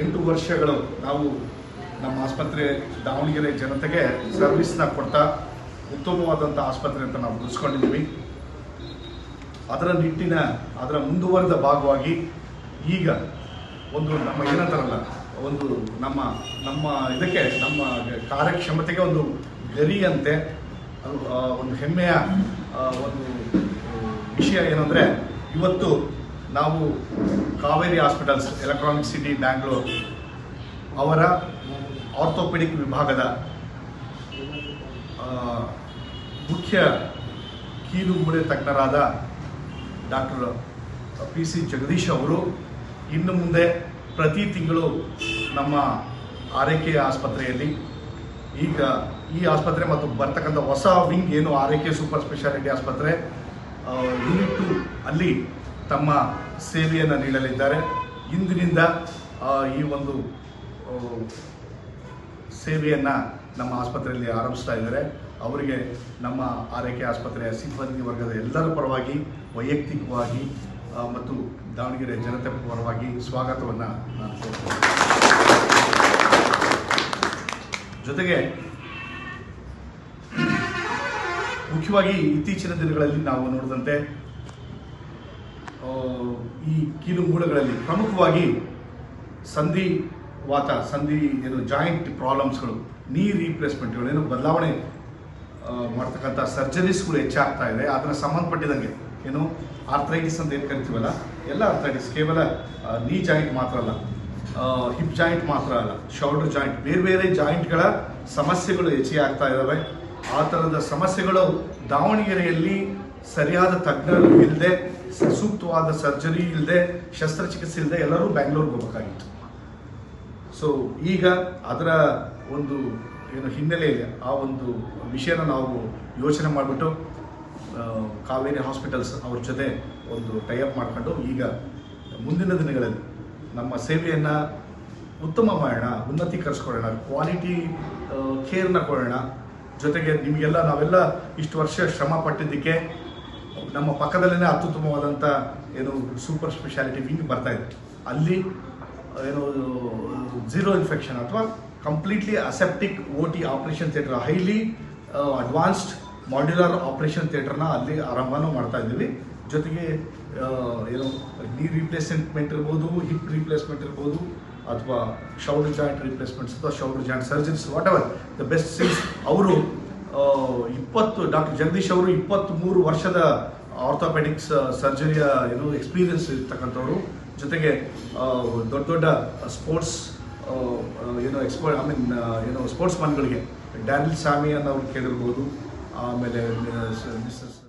ಎಂಟು ವರ್ಷಗಳು ನಾವು ನಮ್ಮ ಆಸ್ಪತ್ರೆ, ದಾವಣಗೆರೆ ಜನತೆಗೆ ಸರ್ವಿಸ್ನ ಕೊಡ್ತಾ ಉತ್ತಮವಾದಂಥ ಆಸ್ಪತ್ರೆ ಅಂತ ನಾವು ಉಳಿಸ್ಕೊಂಡಿದ್ದೀವಿ ಅದರ ನಿಟ್ಟಿನ, ಅದರ ಮುಂದುವರೆದ ಭಾಗವಾಗಿ ಈಗ ಒಂದು ನಮ್ಮ ಏನಂತಾರಲ್ಲ, ಒಂದು ನಮ್ಮ ನಮ್ಮ ಇದಕ್ಕೆ, ನಮ್ಮ ಕಾರ್ಯಕ್ಷಮತೆಗೆ ಒಂದು ಗರಿಯಂತೆ ಒಂದು ಹೆಮ್ಮೆಯ ಒಂದು ವಿಷಯ ಏನಂದರೆ ಇವತ್ತು ನಾವು Kaveri hospitals electronic city Bangalore ಅವರ ಆರ್ಥೋಪೆಡಿಕ್ ವಿಭಾಗದ ಮುಖ್ಯ ಕೀಲು ಮೂಳೆ ತಜ್ಞರಾದ ಡಾಕ್ಟರ್ ಪಿ ಸಿ ಜಗದೀಶ್ ಅವರು ಇನ್ನು ಮುಂದೆ ಪ್ರತಿ ತಿಂಗಳು ನಮ್ಮ ಆರೈಕೆಯ ಆಸ್ಪತ್ರೆಯಲ್ಲಿ ಈಗ ಈ ಆಸ್ಪತ್ರೆ ಮತ್ತು ಬರ್ತಕ್ಕಂಥ ಹೊಸ ವಿಂಗ್ ಏನು ಆರೈಕೆ ಸೂಪರ್ ಸ್ಪೆಷಾಲಿಟಿ ಆಸ್ಪತ್ರೆ ಯೂನಿಟ್ ಟು ಅಲ್ಲಿ ತಮ್ಮ ಸೇವೆಯನ್ನು ನೀಡಲಿದ್ದಾರೆ. ಇಂದಿನಿಂದ ಈ ಒಂದು ಸೇವೆಯನ್ನು ನಮ್ಮ ಆಸ್ಪತ್ರೆಯಲ್ಲಿ ಆರಂಭಿಸ್ತಾ ಇದ್ದಾರೆ. ಅವರಿಗೆ ನಮ್ಮ ಆರೈಕೆ ಆಸ್ಪತ್ರೆಯ ಸಿಬ್ಬಂದಿ ವರ್ಗದ ಎಲ್ಲರ ಪರವಾಗಿ, ವೈಯಕ್ತಿಕವಾಗಿ ಮತ್ತು ದಾವಣಗೆರೆ ಜನತೆ ಪರವಾಗಿ ಸ್ವಾಗತವನ್ನು ನಾನು ಕೋರ್ತೇನೆ ಜೊತೆಗೆ, ಮುಖ್ಯವಾಗಿ ಇತ್ತೀಚಿನ ದಿನಗಳಲ್ಲಿ ನಾವು ನೋಡಿದಂತೆ ಈ ಕೀಲು ಮೂಲಗಳಲ್ಲಿ ಪ್ರಮುಖವಾಗಿ ಸಂಧಿ ವಾತ, ಸಂಧಿ ಏನು ಜಾಯಿಂಟ್ ಪ್ರಾಬ್ಲಮ್ಸ್ಗಳು ನೀ ರೀಪ್ಲೇಸ್ಮೆಂಟ್ಗಳು ಏನು ಬದಲಾವಣೆ ಮಾಡ್ತಕ್ಕಂಥ ಸರ್ಜರೀಸ್ಗಳು ಹೆಚ್ಚಾಗ್ತಾ ಇದೆ. ಅದರ ಸಂಬಂಧಪಟ್ಟಿದಂಗೆ ಏನು ಆರ್ಥ್ರೈಟಿಸ್ ಅಂತ ಏನು ಕರಿತೀವಲ್ಲ, ಎಲ್ಲ ಆರ್ಥ್ರೈಟಿಸ್ ಕೇವಲ ನೀ ಜಾಯಿಂಟ್ ಮಾತ್ರ ಅಲ್ಲ ಹಿಪ್ ಜಾಯಿಂಟ್ ಮಾತ್ರ ಅಲ್ಲ ಶೋಲ್ಡರ್ ಜಾಯಿಂಟ್ ಬೇರೆ ಬೇರೆ ಜಾಯಿಂಟ್ಗಳ ಸಮಸ್ಯೆಗಳು ಹೆಚ್ಚಿಗೆ ಆಗ್ತಾ ಇದ್ದಾವೆ ಆ ಥರದ ಸಮಸ್ಯೆಗಳು ದಾವಣಗೆರೆಯಲ್ಲಿ ಸರಿಯಾದ ತಜ್ಞರು ಇಲ್ಲದೆ ಸೂಕ್ತವಾದ ಸರ್ಜರಿ ಇಲ್ಲದೆ ಶಸ್ತ್ರಚಿಕಿತ್ಸೆ ಇಲ್ಲದೆ ಎಲ್ಲರೂ ಬ್ಯಾಂಗ್ಳೂರ್ಗೆ ಹೋಗಬೇಕಾಗಿತ್ತು. ಸೊ ಈಗ ಅದರ ಒಂದು ಏನು ಹಿನ್ನೆಲೆಯಲ್ಲಿ ಆ ಒಂದು ವಿಷಯನ ನಾವು ಯೋಚನೆ ಮಾಡಿಬಿಟ್ಟು ಕಾವೇರಿ ಹಾಸ್ಪಿಟಲ್ಸ್ ಅವ್ರ ಜೊತೆ ಒಂದು ಟೈಅಪ್ ಮಾಡಿಕೊಂಡು ಈಗ ಮುಂದಿನ ದಿನಗಳಲ್ಲಿ ನಮ್ಮ ಸೇವೆಯನ್ನು ಉತ್ತಮ ಮಾಡೋಣ, ಉನ್ನತೀಕರಿಸ್ಕೊಳ್ಳೋಣ ಕ್ವಾಲಿಟಿ ಕೇರ್ನ ಕೊಡೋಣ. ಜೊತೆಗೆ ನಿಮಗೆಲ್ಲ ನಾವೆಲ್ಲ ಇಷ್ಟು ವರ್ಷ ಶ್ರಮ ಪಟ್ಟಿದ್ದಕ್ಕೆ ನಮ್ಮ ಪಕ್ಕದಲ್ಲೇ ಅತ್ಯುತ್ತಮವಾದಂಥ ಏನು ಸೂಪರ್ ಸ್ಪೆಷಾಲಿಟಿ ವಿಂಗ್ ಬರ್ತಾ ಇದೆ. ಅಲ್ಲಿ ಏನು ಝೀರೋ ಇನ್ಫೆಕ್ಷನ್ ಅಥವಾ completely aseptic O T operation theatre highly advanced modular operation ಥಿಯೇಟರ್ನ ಅಲ್ಲಿ ಆರಂಭನೂ ಮಾಡ್ತಾ ಇದ್ದೀವಿ. ಜೊತೆಗೆ ಏನು ನೀ ರೀಪ್ಲೇಸ್ಮೆಂಟ್ ಇರ್ಬೋದು ಹಿಪ್ ರೀಪ್ಲೇಸ್ಮೆಂಟ್ ಇರ್ಬೋದು ಅಥವಾ ಶೌಲ್ಡರ್ ಜಾಯಿಂಟ್ ರೀಪ್ಲೇಸ್ಮೆಂಟ್ಸ್ ಅಥವಾ shoulder joint surgeons whatever the best since ಅವರು ಆ, ಇಪ್ಪತ್ತು ಡಾಕ್ಟರ್ ಜಗದೀಶ್ ಅವರು ಇಪ್ಪತ್ತ್ಮೂರು ವರ್ಷದ ಆರ್ಥೋಪೆಡಿಕ್ಸ್ ಸರ್ಜರಿಯ ಏನು ಎಕ್ಸ್ಪೀರಿಯನ್ಸ್ ಇರ್ತಕ್ಕಂಥವ್ರು. ಜೊತೆಗೆ ದೊಡ್ಡ ದೊಡ್ಡ ಸ್ಪೋರ್ಟ್ಸ್ ಏನು ಎಕ್ಸ್ಪೋ ಐ ಮೀನ್ ಏನೋ ಸ್ಪೋರ್ಟ್ಸ್ ಮನ್ಗಳಿಗೆ ಡ್ಯಾನಿಲ್ ಸ್ವಾಮಿ ಅನ್ನೋರು ಕೇಳಿರ್ಬೋದು. ಆಮೇಲೆ ಮಿಸಸ್